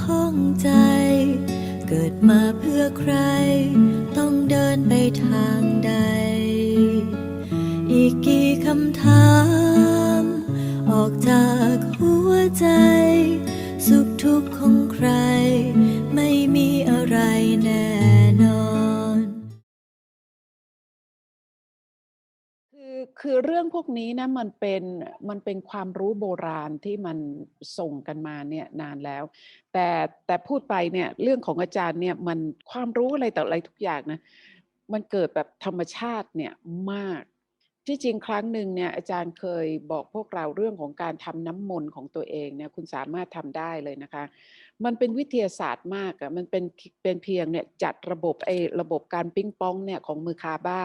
ของใจ เกิดมาเพื่อใคร ต้องเดินไปทางใด อีกกี่คำถาม ออกจากหัวใจ สุขทุกข์ของใคร ไม่มีอะไรแน่ คือคือเรื่องพวกนี้นะมันเป็นมันเป็นความรู้โบราณที่มันส่งกันมาเนี่ยนานแล้ว แต่แต่พูดไปเนี่ยเรื่องของอาจารย์เนี่ยมันความรู้อะไรต่ออะไรทุกอย่างนะมันเกิดแบบธรรมชาติเนี่ยมาก ที่จริงครั้งหนึ่งเนี่ยอาจารย์เคยบอกพวกเราเรื่องของการทำน้ำมนต์ของตัวเองเนี่ยคุณสามารถทำได้เลยนะคะ มันเป็นวิทยาศาสตร์มากอะมันเป็นเป็นเพียงเนี่ยจัดระบบไอ้ระบบการปิ้งปองเนี่ยของมือคาบ้า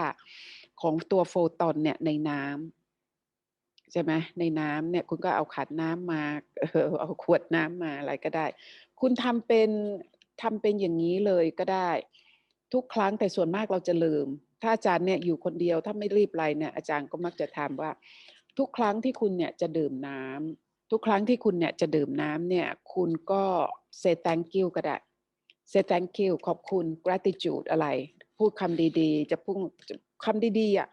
ของตัวโฟตอนเนี่ยในน้ำใช่ไหมในน้ำเนี่ยคุณก็เอาขันน้ำมาเออเอาขวดน้ำมาอะไรก็ได้ คุณทำเป็นทำเป็นอย่างนี้เลยก็ได้ ทุกครั้งแต่ส่วนมากเราจะลืม ถ้าอาจารย์เนี่ยอยู่คนเดียวถ้าไม่รีบไรเนี่ยอาจารย์ก็มักจะทำว่า ทุกครั้งที่คุณเนี่ยจะดื่มน้ำทุกครั้งที่คุณเนี่ยจะดื่มน้ำเนี่ย คุณก็ say thank you ก็ได้ say thank you ขอบคุณ gratitude อะไร พูดคำดีๆ จะพูดคำดีๆอะ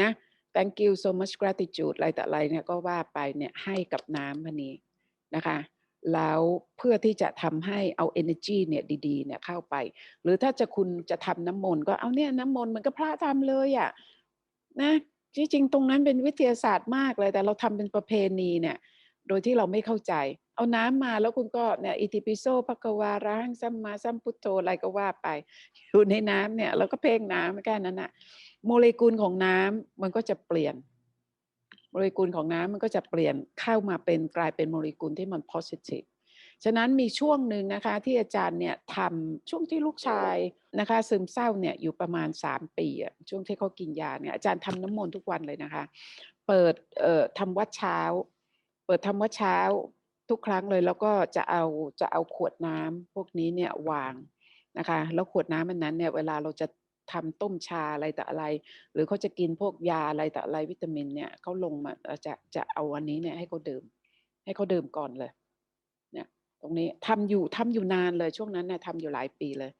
นะ thank you so much gratitude อะไรแต่อะไรเนี่ยก็ว่าไปเนี่ยให้กับน้ำพันนี้นะคะแล้วเพื่อที่จะทำให้เอา energy เนี่ยดีๆเนี่ยเข้าไป หรือถ้าจะคุณจะทำน้ำมนต์ก็เอาเนี่ยน้ำมนต์มันก็พระทำเลยอะนะที่จริงตรงนั้นเป็นวิทยาศาสตร์มากเลย แต่เราทำเป็นประเพณีเนี่ย โดยที่เราไม่เข้าใจ เอาน้ำมาแล้วคุณก็เนี่ยอิติปิโสภควาระหังสัมมาสัมพุทโธอะไรก็ว่าไป อยู่ในน้ำเนี่ยเราก็เพ่งน้ำแค่นั้นน่ะโมเลกุลของน้ำมันก็จะเปลี่ยน โมเลกุลของน้ำมันก็จะเปลี่ยนเข้ามาเป็นกลายเป็นโมเลกุลที่มัน positive ฉะนั้นมีช่วงหนึ่งนะคะที่อาจารย์เนี่ยทำช่วงที่ลูกชายนะคะซึมเศร้าเนี่ยอยู่ประมาณ 3 ปีอะช่วงที่เขากินยาเนี่ยอาจารย์ทำน้ำมนต์ทุกวันเลยนะคะ เปิดเอ่อทำวัดเช้า เปิดทำวัดเช้าทุกครั้งเลยแล้วก็จะเอาจะเอาขวดน้ำพวกนี้เนี่ยวางนะคะ แล้วขวดน้ำอันนั้นเนี่ยเวลาเราจะทำต้มชาอะไรแต่อะไร หรือเขาจะกินพวกยาอะไรแต่อะไรวิตามินเนี่ยเขาลงมาจะจะเอาอันนี้เนี่ยให้เขาดื่ม ให้เขาดื่มก่อนเลย เนี่ย ตรงนี้ทำอยู่ทำอยู่นานเลยช่วงนั้นเนี่ยทำอยู่หลายปีเลย